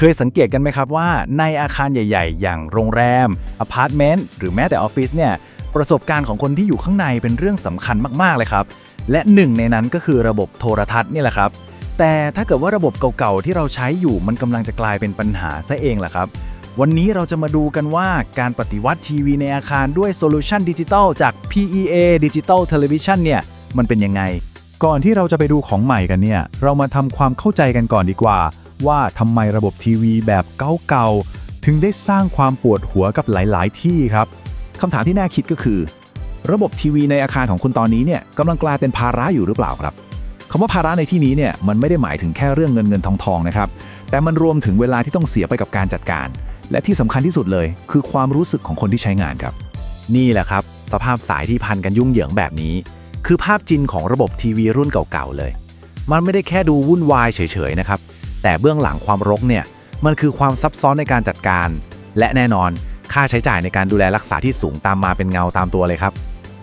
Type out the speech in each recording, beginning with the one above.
เคยสังเกตกันไหมครับว่าในอาคารใหญ่ ๆ อย่างโรงแรมอพาร์ตเมนต์หรือแม้แต่ออฟฟิศเนี่ยประสบการณ์ของคนที่อยู่ข้างในเป็นเรื่องสำคัญมากๆเลยครับ และหนึ่งในนั้นก็คือระบบโทรทัศน์นี่แหละครับ แต่ถ้าเกิดว่าระบบเก่าๆที่เราใช้อยู่มันกำลังจะกลายเป็นปัญหาซะเองแหละครับ วันนี้เราจะมาดูกันว่าการปฏิวัติทีวีในอาคารด้วยโซลูชันดิจิตอลจาก PEA Digital Television เนี่ยมันเป็นยังไง ก่อนที่เราจะไปดูของใหม่กันเนี่ยเรามาทำความเข้าใจกันก่อนดีกว่า ว่าทำไมระบบทีวีแบบเก่าๆ ถึงได้สร้างความปวดหัวกับหลายๆ ที่ครับคำถามที่น่าคิดก็คือ ระบบทีวีในอาคารของคุณตอนนี้เนี่ยกำลังกลายเป็นภาระอยู่หรือเปล่าครับคำว่าภาระในที่นี้เนี่ยมันไม่ได้หมายถึงแค่เรื่องเงินเงินทองทองนะครับแต่มันรวมถึงเวลาที่ต้องเสียไปกับการจัดการ และที่สำคัญที่สุดเลย คือความรู้สึกของคนที่ใช้งานครับ นี่แหละครับ สภาพสายที่พันกันยุ่งเหยิงแบบนี้ คือภาพจริงของระบบทีวีรุ่นเก่าๆเลย มันไม่ได้แค่ดูวุ่นวายเฉยๆนะครับ แต่เบื้องหลังความรกเนี่ยมันคือความซับซ้อนในการจัดการ และแน่นอนค่าใช้จ่ายในการดูแลรักษาที่สูงตามมาเป็นเงาตามตัวเลยครับ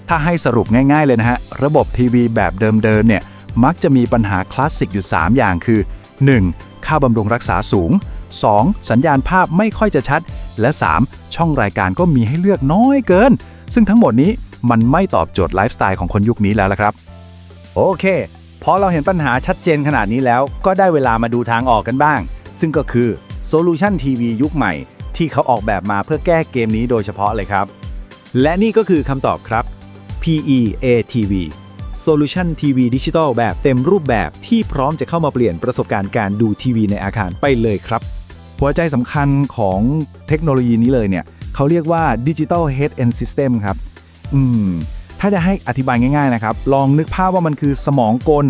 ถ้าให้สรุปง่ายๆเลยนะฮะ ระบบทีวีแบบเดิมๆเนี่ยมักจะมีปัญหาคลาสสิกอยู่ 3 อย่างคือ 1. ค่าบำรุงรักษาสูง 2. สัญญาณภาพไม่ค่อยจะชัด และ 3. ช่องรายการก็มีให้เลือกน้อยเกิน ซึ่งทั้งหมดนี้มันไม่ตอบโจทย์ไลฟ์สไตล์ของคนยุคนี้แล้วละครับ โอเค พอเราเห็นปัญหาชัดเจนขนาดนี้แล้ว ก็ได้เวลามาดูทางออกกันบ้าง ซึ่งก็คือโซลูชันทีวียุคใหม่ ที่เขาออกแบบมาเพื่อแก้เกมนี้โดยเฉพาะเลยครับ และนี่ก็คือคำตอบครับ PEA TV Solution TV Digital แบบเต็มรูปแบบที่พร้อมจะเข้ามาเปลี่ยนประสบการณ์การดูทีวีในอาคารไปเลยครับ หัวใจสำคัญของเทคโนโลยีนี้เลยเนี่ย เขาเรียกว่า Digital Head End System ครับ อืม ถ้าจะให้อธิบายง่ายๆนะครับ ลองนึกภาพว่ามันคือสมองกล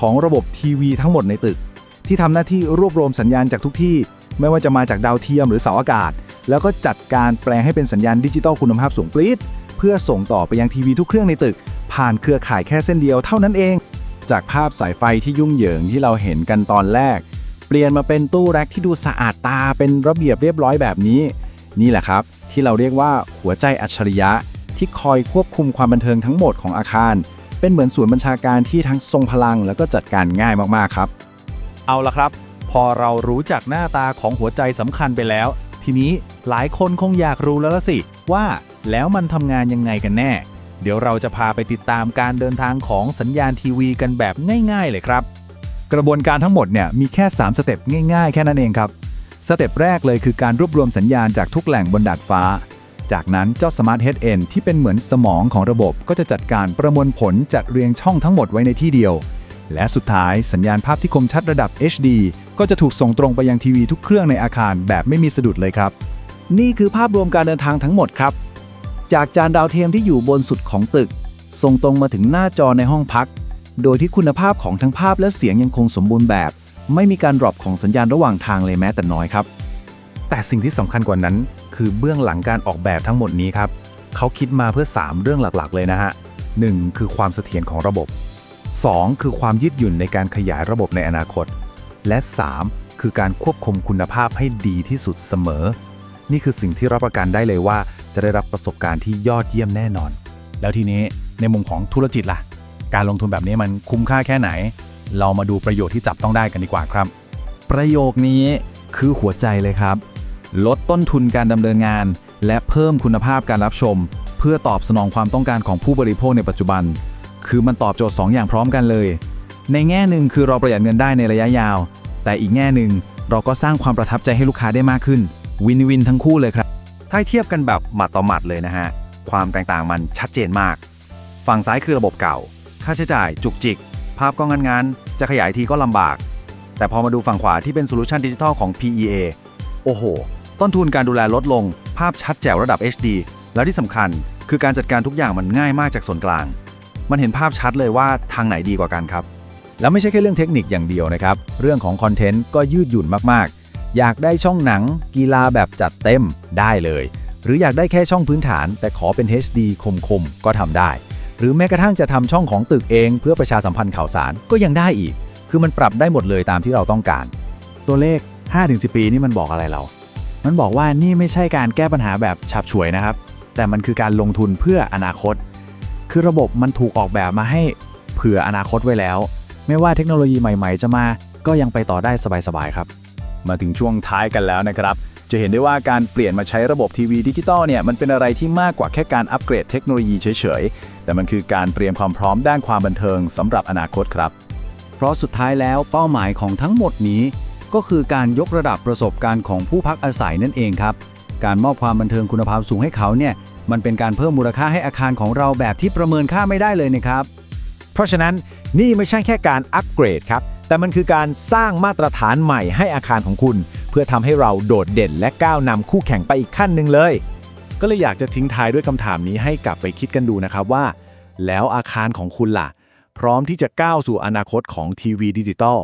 ของระบบทีวีทั้งหมดในตึก ที่ทำหน้าที่รวบรวมสัญญาณจากทุกที่ ไม่ว่าจะมาจากดาวเทียมหรือเสาอากาศ แล้วก็จัดการแปลงให้เป็นสัญญาณดิจิตอลคุณภาพสูงปรี๊ดเพื่อส่งต่อไปยังทีวีทุกเครื่องในตึก ผ่านเครือข่ายแค่เส้นเดียวเท่านั้นเอง จากภาพสายไฟที่ยุ่งเหยิงที่เราเห็นกันตอนแรก เปลี่ยนมาเป็นตู้แร็คที่ดูสะอาดตาเป็นระเบียบเรียบร้อยแบบนี้ นี่แหละครับ ที่เราเรียกว่าหัวใจอัจฉริยะ ที่คอยควบคุมความบันเทิงทั้งหมดของอาคาร เป็นเหมือนศูนย์บัญชาการที่ทั้งทรงพลังแล้วก็จัดการง่ายมากๆครับ เอาละครับ พอเรารู้จักหน้าตาของหัวใจสำคัญไปแล้ว ทีนี้หลายคนคงอยากรู้แล้วละสิ ว่าแล้วมันทำงานยังไงกันแน่ เดี๋ยวเราจะพาไปติดตามการเดินทางของสัญญาณทีวีกันแบบง่าย ๆ เลยครับ กระบวนการทั้งหมดเนี่ยมีแค่ 3 สเต็ปง่าย ๆ แค่นั้นเองครับสเต็ปแรกเลยคือการรวบรวมสัญญาณจากทุกแหล่งบนดาดฟ้า จากนั้นเจ้า Smart Head End ที่เป็นเหมือนสมองของระบบก็จะจัดการประมวลผลจัดเรียงช่องทั้งหมดไว้ในที่เดียว และสุดท้ายสัญญาณภาพที่คมชัดระดับ HD ก็จะถูกส่งตรงไปยังทีวีทุกเครื่องในอาคารแบบไม่มีสะดุดเลยครับ นี่คือภาพรวมการเดินทางทั้งหมดครับ จากจานดาวเทียมที่อยู่บนสุดของตึก ส่งตรงมาถึงหน้าจอในห้องพัก โดยที่คุณภาพของทั้งภาพและเสียงยังคงสมบูรณ์แบบ ไม่มีการดรอปของสัญญาณระหว่างทางเลยแม้แต่น้อยครับ แต่สิ่งที่สำคัญกว่านั้น คือเบื้องหลังการออกแบบทั้งหมดนี้ครับเขาคิดมาเพื่อ 3 เรื่องหลักๆ เลยนะฮะ 1. คือความเสถียรของระบบ 2. คือความยืดหยุ่นในการขยายระบบในอนาคต และ 3. คือการควบคุมคุณภาพให้ดีที่สุดเสมอ นี่คือสิ่งที่รับประกันได้เลยว่า จะได้รับประสบการณ์ที่ยอดเยี่ยมแน่นอน แล้วทีนี้ในมุมของธุรกิจล่ะ การลงทุนแบบนี้มันคุ้มค่าแค่ไหน เรามาดูประโยชน์ที่จับต้องได้กันดีกว่าครับ ประโยคนี้คือหัวใจเลยครับ ลดต้นทุนการดำเนินงาน และเพิ่มคุณภาพการรับชม เพื่อตอบสนองความต้องการของผู้บริโภคในปัจจุบัน คือมันตอบโจทย์ 2 อย่างพร้อมกันเลย ในแง่หนึ่งคือเราประหยัดเงินได้ในระยะยาว แต่อีกแง่หนึ่งเราก็สร้างความประทับใจให้ลูกค้าได้มากขึ้น วินวินทั้งคู่เลยครับ ถ้าเทียบกันแบบหมัดต่อหมัดเลยนะฮะ ความแตกต่างมันชัดเจนมาก ฝั่งซ้ายคือระบบเก่า ค่าใช้จ่ายจุกจิก ภาพก็งานๆจะขยายทีก็ลำบาก แต่พอมาดูฝั่งขวาที่เป็นโซลูชันดิจิทัลของ PEA โอ้โห ต้นทุนการดูแลลดลง ภาพชัดแจ๋วระดับ HD แล้วที่สำคัญ คือการจัดการทุกอย่างมันง่ายมากจากส่วนกลาง มันเห็นภาพชัดเลยว่าทางไหนดีกว่ากันครับ แล้วไม่ใช่แค่เรื่องเทคนิคอย่างเดียวนะครับ เรื่องของคอนเทนต์ก็ยืดหยุ่นมากๆ อยากได้ช่องหนัง กีฬาแบบจัดเต็มได้เลย หรืออยากได้แค่ช่องพื้นฐาน แต่ขอเป็น HD คมๆก็ทำได้ หรือแม้กระทั่งจะทำช่องของตึกเอง เพื่อประชาสัมพันธ์ข่าวสารก็ยังได้อีก คือมันปรับได้หมดเลยตามที่เราต้องการ ตัวเลข 5-10 ปีนี่มันบอกอะไรเรา มันบอกว่านี่ไม่ใช่การแก้ปัญหาแบบฉับฉวยนะครับ แต่มันคือการลงทุนเพื่ออนาคต คือระบบมันถูกออกแบบมาให้เผื่ออนาคตไว้แล้ว ไม่ว่าเทคโนโลยีใหม่ ๆ จะมาก็ยังไปต่อได้สบายๆครับ มาถึงช่วงท้ายกันแล้วนะครับ จะเห็นได้ว่าการเปลี่ยนมาใช้ระบบทีวีดิจิตอลเนี่ยมันเป็นอะไรที่มากกว่าแค่การอัปเกรดเทคโนโลยีเฉยๆ แต่มันคือการเตรียมความพร้อมด้านความบันเทิงสำหรับอนาคตครับ เพราะสุดท้ายแล้วเป้าหมายของทั้งหมดนี้ ก็คือการยกระดับประสบการณ์ของผู้พักอาศัยนั่นเองครับ การมอบความบันเทิงคุณภาพสูงให้เขาเนี่ย มันเป็นการเพิ่มมูลค่าให้อาคารของเราแบบที่ประเมินค่าไม่ได้เลยนะครับ เพราะฉะนั้นนี่ไม่ใช่แค่การอัปเกรดครับ แต่มันคือการสร้างมาตรฐานใหม่ให้อาคารของคุณ เพื่อทำให้เราโดดเด่นและก้าวนำคู่แข่งไปอีกขั้นหนึ่งเลย ก็เลยอยากจะทิ้งท้ายด้วยคำถามนี้ให้กลับไปคิดกันดูนะครับว่า แล้วอาคารของคุณล่ะ พร้อมที่จะก้าวสู่อนาคตของทีวีดิจิตอล